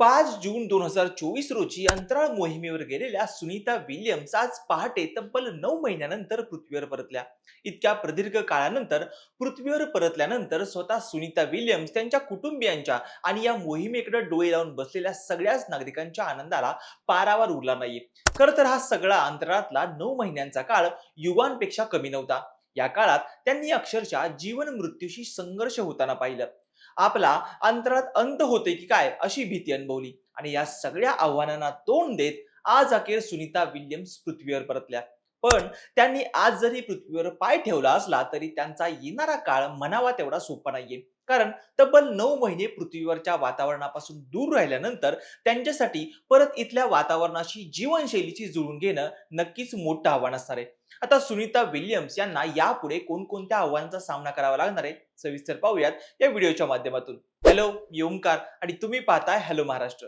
पाच जून दोन हजार चोवीस रोजी अंतराळ मोहिमेवर गेलेल्या सुनीता विल्यम्स आज पहाटे तब्बल नऊ महिन्यानंतर पृथ्वीवर परतल्या. इतक्या प्रदीर्घ काळानंतर पृथ्वीवर परतल्यानंतर स्वतः सुनीता विल्यम्स त्यांच्या कुटुंबियांच्या आणि या मोहिमेकडे डोळे लावून बसलेल्या सगळ्याच नागरिकांच्या आनंदाला पारावर उरला नाही. खरं तर हा सगळा अंतराळातला नऊ महिन्यांचा काळ युवांपेक्षा कमी नव्हता. या काळात त्यांनी अक्षरशः जीवन मृत्यूशी संघर्ष होताना पाहिलं. आपला अंतरात अंत होते की काय अशी भीती अनुभवली. आणि या सगळ्या आव्हानांना तोंड देत आज अखेर सुनीता विल्यम्स पृथ्वीवर परतल्या. पण त्यांनी आज जरी पृथ्वीवर पाय ठेवला असला तरी त्यांचा येणारा काळ म्हणावा तेवढा सोपा नाहीये. कारण तब्बल नऊ महिने पृथ्वीवरच्या वातावरणापासून दूर राहिल्यानंतर त्यांच्यासाठी परत इथल्या वातावरणाशी जीवनशैलीची जुळून घेणं नक्कीच मोठं आव्हान असणार आहे. आता सुनीता विल्यम्स यांना यापुढे कोणकोणत्या आव्हानांचा सामना करावा लागणार आहे? सविस्तर पाहूयात या व्हिडिओच्या माध्यमातून. हॅलो मी ओमकार आणि तुम्ही पाहताय हॅलो महाराष्ट्र.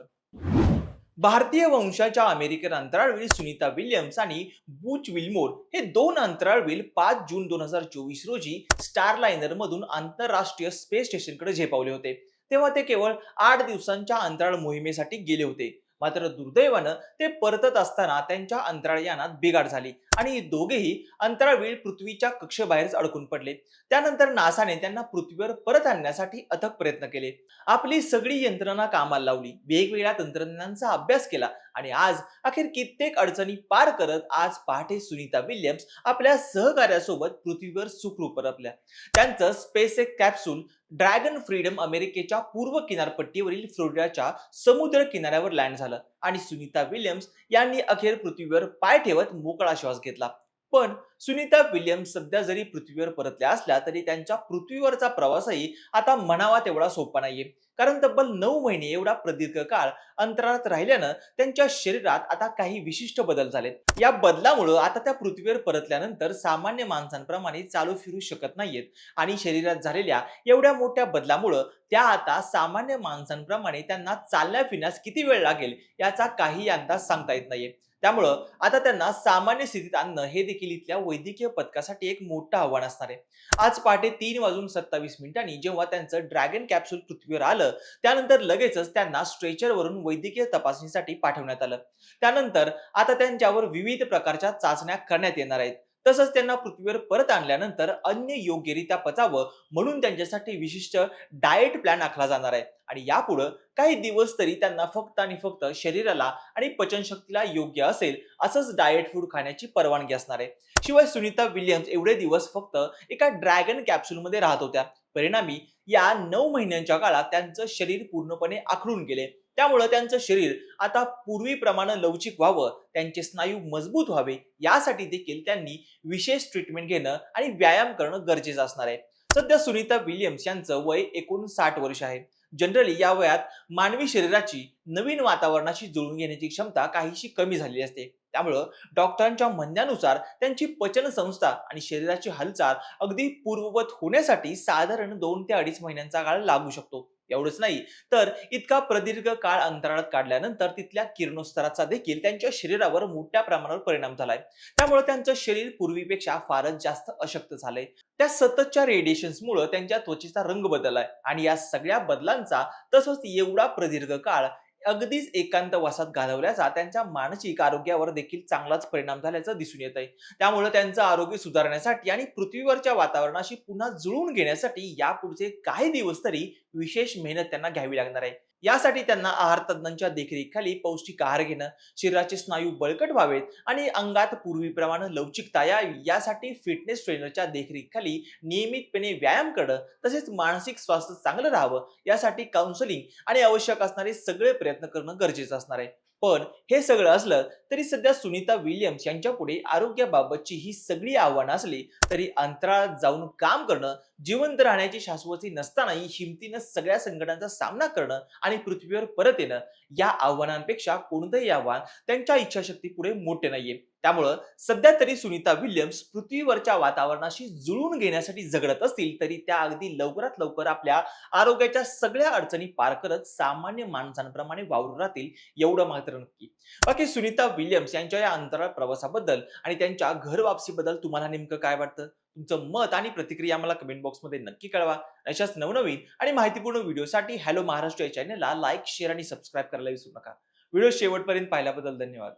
भारतीय वंशाच्या अमेरिकन अंतराळवीर सुनीता विल्यम्स आणि बूच विल्मोर हे दोन अंतराळवीर पाच जून दोन हजार चोवीस रोजी स्टारलायनर मधून आंतरराष्ट्रीय स्पेस स्टेशनकडे झेपावले होते. तेव्हा ते केवळ आठ दिवसांच्या अंतराळ मोहिमेसाठी गेले होते. मात्र दुर्दैवानं ते परतत असताना त्यांच्या अंतराळयानात बिघाड झाली. आणि दोघेही अंतराळवेळी पृथ्वीच्या कक्षेबाहेरच अडकून पडले. त्यानंतर नासाने त्यांना पृथ्वीवर परत आणण्यासाठी अथक प्रयत्न केले. आपली सगळी यंत्रणा कामाला लावली. वेगवेगळ्या तंत्रज्ञांचा अभ्यास केला. आणि आज अखेर कित्येक अडचणी पार करत आज पहाटे सुनीता विल्यम्स आपल्या सहकार्यासोबत पृथ्वीवर सुखरूप परतल्या. त्यांचं स्पेस एक कॅप्सूल ड्रॅगन फ्रीडम अमेरिकेच्या पूर्व किनारपट्टीवरील फ्लोरिडाच्या समुद्र किनाऱ्यावर लँड झालं आणि सुनीता विल्यम्स यांनी अखेर पृथ्वीवर पाय ठेवत मोकळा श्वास घेतला. पण सुनीता विल्यम्स सध्या जरी पृथ्वीवर परतल्या असल्या तरी त्यांच्या पृथ्वीवरचा प्रवासही आता म्हणावा तेवढा सोपा नाहीये. कारण तब्बल नऊ महिने एवढा प्रदीर्घ काळ अंतराळात राहिल्यानं त्यांच्या शरीरात आता काही विशिष्ट बदल झालेत. या बदलामुळं आता त्या पृथ्वीवर परतल्यानंतर सामान्य माणसांप्रमाणे चालू फिरू शकत नाहीयेत. आणि शरीरात झालेल्या एवढ्या मोठ्या बदलामुळं त्या आता सामान्य माणसांप्रमाणे त्यांना चालण्या फिरण्यास किती वेळ लागेल याचा काही अंदाज सांगता येत नाहीये. त्यामुळं आता त्यांना सामान्य स्थितीत आणणं हे देखील इथल्या वैद्यकीय पथकासाठी एक मोठं आव्हान असणार आहे. आज पहाटे तीन वाजून सत्तावीस मिनिटांनी जेव्हा त्यांचं ड्रॅगन कॅप्सूल पृथ्वीवर आलं त्यानंतर लगेचच त्यांना स्ट्रेचरवरून वैद्यकीय तपासणीसाठी पाठवण्यात आलं. त्यानंतर आता त्यांच्यावर विविध प्रकारच्या चाचण्या करण्यात येणार आहेत. तसंच त्यांना पृथ्वीवर परत आणल्यानंतर अन्य योग्यरित्या पचावं म्हणून त्यांच्यासाठी विशिष्ट डाएट प्लॅन आखला जाणार आहे. आणि यापुढं काही दिवस तरी त्यांना फक्त आणि फक्त शरीराला आणि पचनशक्तीला योग्य असेल असंच डाएट फूड खाण्याची परवानगी असणार आहे. शिवाय सुनीता विल्यम्स एवढे दिवस फक्त एका ड्रॅगन कॅप्सूलमध्ये राहत होत्या. परिणामी या नऊ महिन्यांच्या काळात त्यांचं शरीर पूर्णपणे आखडून गेले. त्यामुळं त्यांचं शरीर आता पूर्वीप्रमाणे लवचिक व्हावं त्यांचे स्नायू मजबूत व्हावे यासाठी देखील त्यांनी विशेष ट्रीटमेंट घेणं आणि व्यायाम करणं गरजेचं असणार आहे. सध्या सुनीता विल्यम्स यांचं वय एकोणसाठ वर्ष आहे. जनरली या वयात मानवी शरीराची नवीन वातावरणाशी जुळून घेण्याची क्षमता काहीशी कमी झालेली असते. त्यामुळं डॉक्टरांच्या म्हणण्यानुसार त्यांची पचन संस्था आणि शरीराची हालचाल अगदी पूर्ववत होण्यासाठी साधारण दोन ते अडीच महिन्यांचा काळ लागू शकतो. एवढंच नाही. तर इतका प्रदीर्घ काळ अंतराळात काढल्यानंतर तिथल्या किरणोत्सराचा देखील त्यांच्या शरीरावर मोठ्या प्रमाणावर परिणाम झालाय. त्यामुळे त्यांचं शरीर पूर्वीपेक्षा फारच जास्त अशक्त झालंय. त्या सततच्या रेडिएशन्समुळे त्यांच्या त्वचेचा रंग बदललाय. आणि या सगळ्या बदलांचा तसंच एवढा प्रदीर्घ काळ अगदीच एकांतवासात घालवल्याचा त्यांच्या मानसिक आरोग्यावर देखील चांगलाच परिणाम झाल्याचं दिसून येत आहे त्यामुळे त्यांचं आरोग्य सुधारण्यासाठी आणि पृथ्वीवरच्या वातावरणाशी पुन्हा जुळवून घेण्यासाठी यापुढचे काही दिवस तरी विशेष मेहनत त्यांना घ्यावी लागणार आहे. यासाठी त्यांना आहार तज्ज्ञांच्या देखरेखीखाली पौष्टिक आहार घेणं शरीराचे स्नायू बळकट व्हावेत आणि अंगात पूर्वीप्रमाणे लवचिकता यावी यासाठी फिटनेस ट्रेनरच्या देखरेखीखाली नियमितपणे व्यायाम करणं तसेच मानसिक स्वास्थ्य चांगलं राहावं यासाठी काउन्सलिंग आणि आवश्यक असणारे सगळे प्रयत्न करणं गरजेचं असणार आहे. पण हे सगळं असलं तरी सध्या सुनीता विल्यम्स यांच्या पुढे आरोग्याबाबतची ही सगळी आव्हानं असली तरी अंतराळात जाऊन काम करणं जिवंत राहण्याची शाश्वती नसतानाही हिमतीनं सगळ्या संकटांचा सामना करणं आणि पृथ्वीवर परत येणं या आव्हानांपेक्षा कोणतंही आव्हान त्यांच्या इच्छाशक्ती पुढे मोठे नाहीये. त्यामुळं सध्या तरी सुनीता विल्यम्स पृथ्वीवरच्या वातावरणाशी जुळून घेण्यासाठी झगडत असतील तरी त्या अगदी लवकरात लवकर आपल्या आरोग्याच्या सगळ्या अडचणी पार करत सामान्य माणसांप्रमाणे वावरून राहतील एवढं मात्र नक्की. बाकी सुनीता विल्यम्स यांच्या या अंतराळ प्रवासाबद्दल आणि त्यांच्या घर वापसीबद्दल तुम्हाला नेमकं काय वाटतं? तुमचं मत आणि प्रतिक्रिया मला कमेंट बॉक्समध्ये नक्की कळवा. अशाच नवनवीन आणि माहितीपूर्ण व्हिडिओसाठी हॅलो महाराष्ट्र या चॅनलला लाईक शेअर आणि सबस्क्राईब करायला विसरू नका. व्हिडिओ शेवटपर्यंत पाहिल्याबद्दल धन्यवाद.